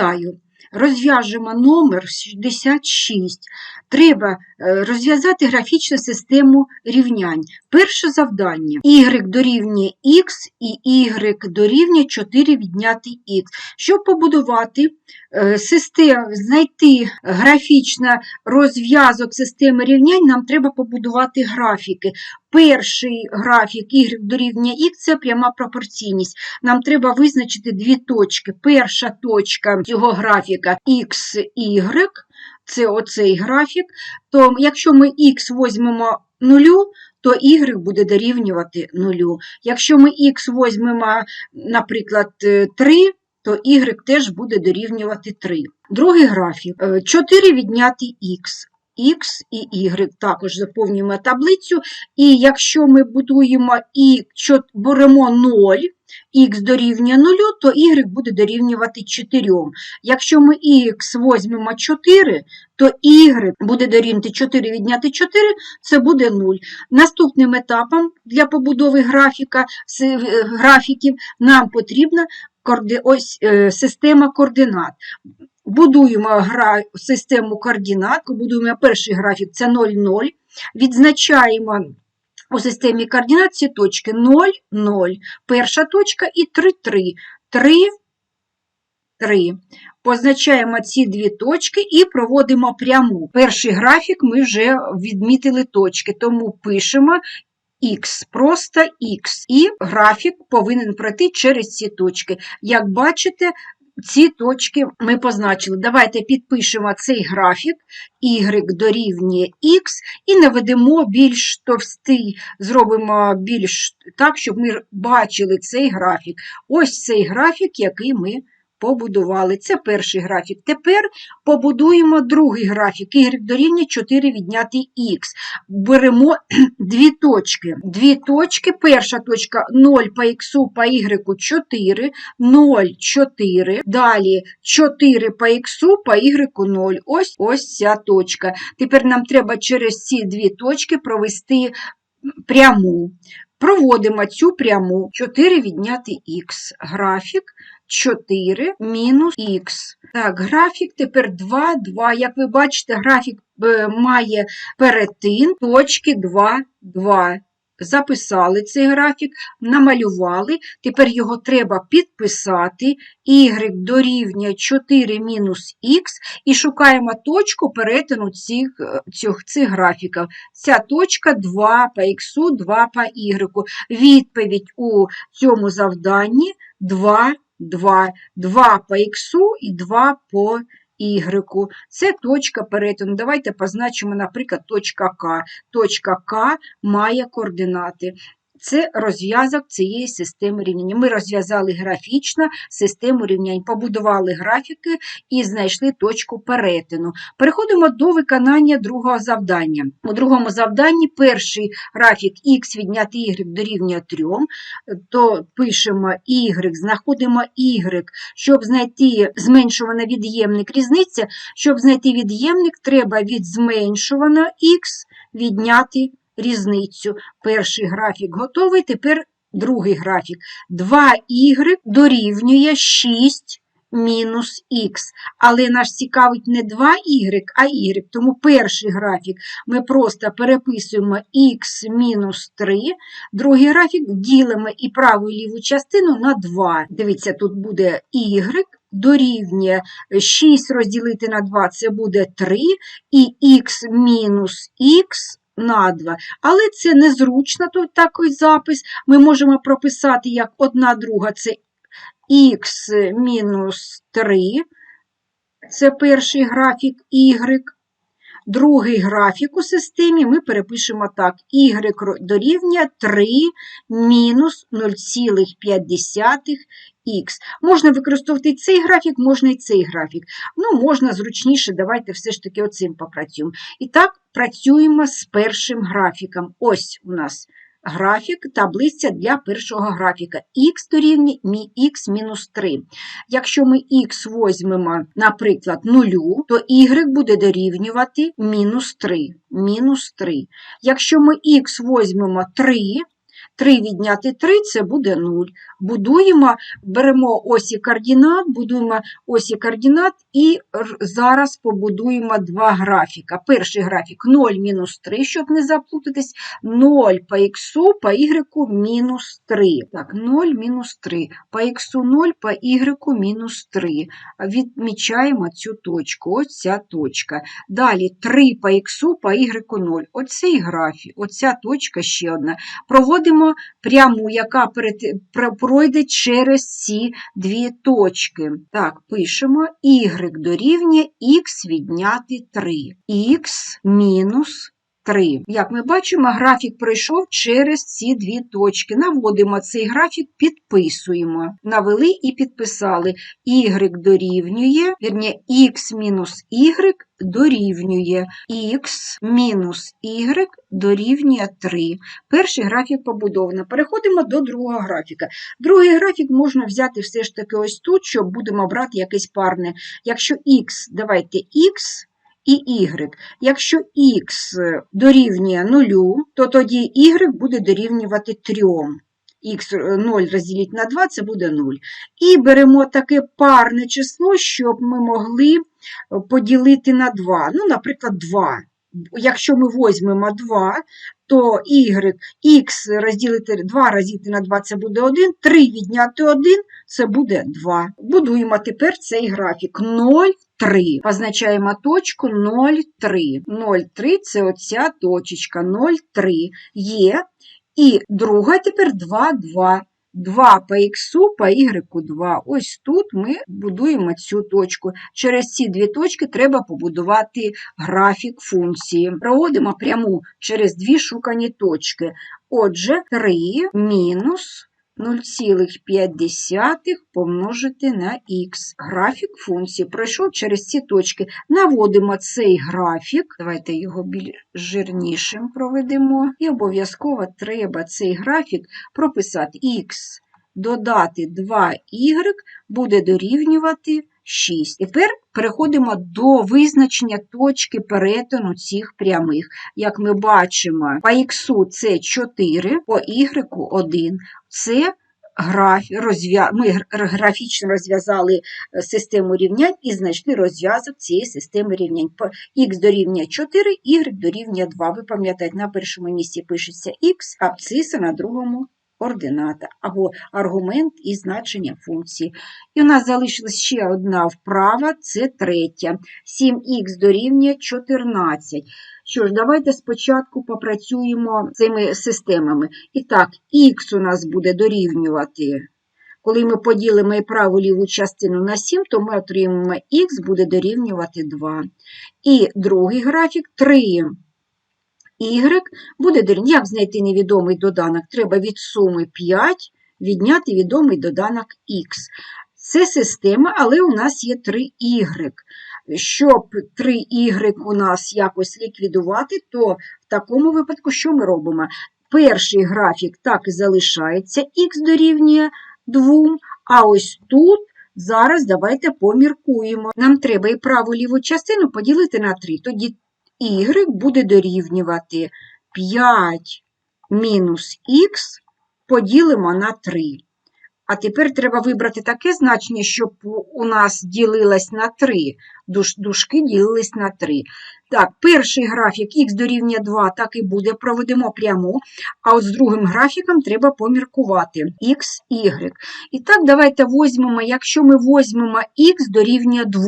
Вітаю! Розв'яжемо номер 66. Треба е, розв'язати графічну систему рівнянь. Перше завдання. y дорівнює x і y дорівнює 4 відняти x. Щоб побудувати е, систему, знайти графічно розв'язок системи рівнянь, нам треба побудувати графіки. Перший графік y дорівнює x – це пряма пропорційність. Нам треба визначити дві точки. Перша точка цього графіка x, y, це оцей графік. То якщо ми x візьмемо нулю, то y буде дорівнювати нулю. Якщо ми x візьмемо, наприклад, 3, то y теж буде дорівнювати 3. Другий графік 4 відняти x. X і Y також заповнюємо таблицю. І якщо ми будуємо і беремо 0, х дорівнює 0, то y буде дорівнювати 4. Якщо ми x візьмемо 4, то y буде дорівнювати 4 відняти 4, це буде 0. Наступним етапом для побудови графіка, графіків нам потрібна ось, система координат. Будуємо гра... систему координат, будуємо перший графік це 0, 0. Відзначаємо у системі координат ці точки 0, 0, перша точка і 3, 3. 3, 3. Позначаємо ці дві точки і проводимо пряму. Перший графік ми вже відмітили точки, тому пишемо Х, просто Х. І графік повинен пройти через ці точки. Як бачите, ці точки ми позначили. Давайте підпишемо цей графік, y дорівнює x, і наведемо більш товстий, зробимо більш так, щоб ми бачили цей графік. Ось цей графік, який ми побудували. Це перший графік. Тепер побудуємо другий графік. Y дорівнює 4 відняти х. Беремо дві точки. Дві точки. Перша точка 0 по х по y 4, 0, 4. Далі 4 по х по y 0. Ось ось ця точка. Тепер нам треба через ці дві точки провести пряму. Проводимо цю пряму 4 відняти х. Графік 4 мінус х. Так, графік тепер 2, 2. Як ви бачите, графік е, має перетин точки 2, 2. Записали цей графік, намалювали, тепер його треба підписати, y дорівнює 4 мінус х, і шукаємо точку перетину цих цих, цих графіків. Ця точка 2 по х, 2 по y. Відповідь у цьому завданні 2, 2, 2 по х і 2 по Y. Це точка перетину. Давайте позначимо, наприклад, точка К. Точка К має координати. Це розв'язок цієї системи рівняння. Ми розв'язали графічно систему рівнянь, побудували графіки і знайшли точку перетину. Переходимо до виконання другого завдання. У другому завданні перший графік х відняти y дорівнює 3, то пишемо y, знаходимо y, щоб знайти зменшуваний від'ємник різниця, щоб знайти від'ємник, треба від зменшуваного х відняти різницю. Перший графік готовий, тепер другий графік. 2y дорівнює 6 мінус х. Але наш цікавить не 2y, а y. Тому перший графік ми просто переписуємо х мінус 3, другий графік ділимо і праву і ліву частину на 2. Дивіться, тут буде y. Дорівнює 6 розділити на 2 це буде 3, і х мінус х на 2. Але це незручно такий запис. Ми можемо прописати як одна друга це х мінус 3. Це перший графік y. Другий графік у системі ми перепишемо так: y дорівнює 3 мінус 0,5 х. Можна використовувати цей графік, можна і цей графік. Ну, можна зручніше, давайте все ж таки оцим попрацюємо. І так, працюємо з першим графіком. Ось у нас графік, таблиця для першого графіка. Х дорівнює х мінус 3. Якщо ми х візьмемо, наприклад, 0, то y буде дорівнювати мінус 3. Мінус 3. Якщо ми х візьмемо 3, 3 відняти 3 це буде 0. Будуємо, беремо осі координат, будуємо осі координат і зараз побудуємо два графіка. Перший графік 0 мінус 3, щоб не заплутатись, 0 по х, по y мінус 3. Так, 0 мінус 3. По х 0, по y мінус 3. Відмічаємо цю точку, ось ця точка. Далі 3 по х, по y 0. Оцей графік, оця точка ще одна. Проводимо пряму, яка пройде через ці дві точки. Так, пишемо y дорівнює х відняти 3. х мінус 3. Як ми бачимо, графік пройшов через ці дві точки. Наводимо цей графік, підписуємо. Навели і підписали. y дорівнює, вірні, х мінус y дорівнює х мінус y дорівнює 3. Перший графік побудовано. Переходимо до другого графіка. Другий графік можна взяти все ж таки ось тут, щоб будемо брати якесь парне. Якщо х, давайте х і y. Якщо х дорівнює 0, то тоді y буде дорівнювати 3. Х 0 розділити на 2 це буде 0. І беремо таке парне число, щоб ми могли поділити на 2. Ну, наприклад, 2. Якщо ми візьмемо 2, то y, х розділити 2 розділити на 2 це буде 1, 3 відняти 1 це буде 2. Будуємо тепер цей графік 0, 3. Позначаємо точку 0,3. 0,3 це оця точечка 0,3 є. І друга тепер 2, 2. 2 по х, по y 2. Ось тут ми будуємо цю точку. Через ці дві точки треба побудувати графік функції. Проводимо пряму через дві шукані точки. Отже, 3 мінус 0,5 помножити на х. Графік функції пройшов через ці точки. Наводимо цей графік, давайте його більш жирнішим проведемо. І обов'язково треба цей графік прописати х, додати 2y буде дорівнювати 6. Тепер переходимо до визначення точки перетину цих прямих. Як ми бачимо, по х це 4, по y 1. Це ми графічно розв'язали е, систему рівнянь і знайшли розв'язок цієї системи рівнянь. Х дорівнює 4, y дорівнює 2. Ви пам'ятаєте, на першому місці пишеться х, а абсциса на другому ордината або аргумент і значення функції. І у нас залишилась ще одна вправа, це третя. 7х дорівнює 14. Що ж, давайте спочатку попрацюємо з цими системами. І так, х у нас буде дорівнювати. Коли ми поділимо і праву ліву частину на 7, то ми отримаємо х буде дорівнювати 2. І другий графік 3 y буде дорівнювати. Як знайти невідомий доданок? Треба від суми 5 відняти відомий доданок х. Це система, але у нас є 3y. Щоб 3y у нас якось ліквідувати, то в такому випадку що ми робимо? Перший графік так і залишається, х дорівнює 2, а ось тут зараз давайте поміркуємо. Нам треба і праву ліву частину поділити на 3, тоді y буде дорівнювати 5 мінус х поділимо на 3. А тепер треба вибрати таке значення, щоб у нас ділилось на 3. Душ, дужки ділились на 3. Так, перший графік х дорівнює 2, так і буде, проведемо пряму. А от з другим графіком треба поміркувати х, y. І так, давайте візьмемо, якщо ми візьмемо х дорівнює 2,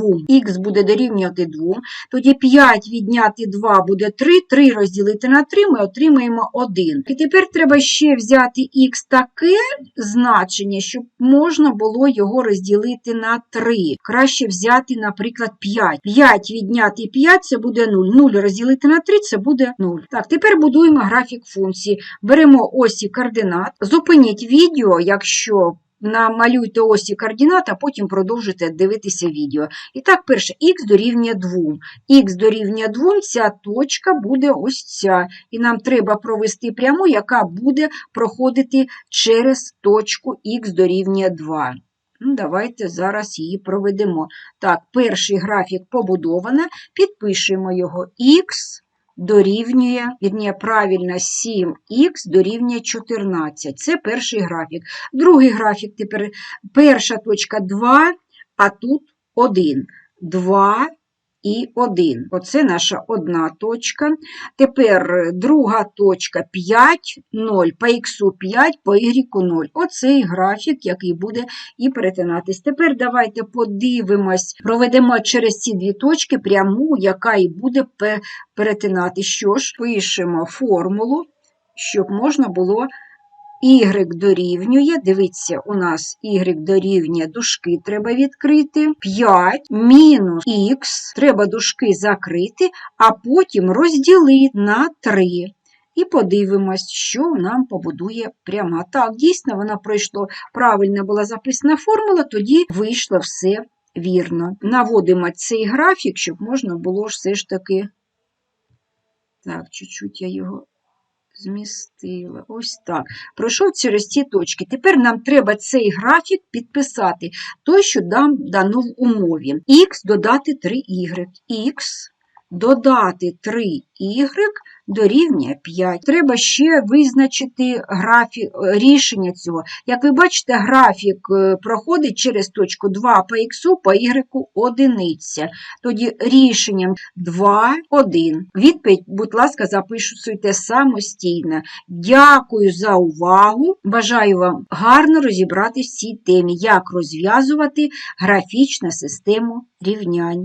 х буде дорівнювати 2, тоді 5 відняти 2 буде 3, 3 розділити на 3, ми отримаємо 1. І тепер треба ще взяти х таке значення, щоб можна було його розділити на 3. Краще взяти, наприклад, 5. 5 відняти 5 це буде 0. 0 розділити на 3 це буде 0. Так, тепер будуємо графік функції. Беремо осі координат. Зупиніть відео, якщо намалюйте осі координат, а потім продовжуйте дивитися відео. І так, перше, х дорівнює 2. х дорівнює 2, ця точка буде ось ця. І нам треба провести пряму, яка буде проходити через точку х дорівнює 2. Ну, Давайте зараз її проведемо. Так, перший графік побудовано, підпишемо його х дорівнює, вірні, правильно, 7х дорівнює 14. Це перший графік. Другий графік тепер перша точка 2, а тут 1. 2 і 1. Оце наша одна точка. Тепер друга точка 5, 0, по х 5, по y 0. Оцей графік, який буде і перетинатись. Тепер давайте подивимось, проведемо через ці дві точки пряму, яка і буде перетинати. Що ж, пишемо формулу, щоб можна було y дорівнює, дивіться, у нас y дорівнює, дужки треба відкрити, 5 мінус х, треба дужки закрити, а потім розділити на 3. І подивимось, що нам побудує пряма. Так, дійсно, вона пройшла, правильно була записана формула, тоді вийшло все вірно. Наводимо цей графік, щоб можна було все ж таки. Так, чуть-чуть я його змістила. Ось так. Пройшов через ці точки. Тепер нам треба цей графік підписати, той, що дам дано в умові. Х додати 3y. Х додати 3y дорівнює 5. Треба ще визначити графік, е, рішення цього. Як ви бачите, графік е, проходить через точку 2 по х, по y одиниця. Тоді рішенням 2, 1. Відповідь, будь ласка, записуйте самостійно. Дякую за увагу. Бажаю вам гарно розібратися в цій темі, як розв'язувати графічну систему рівнянь.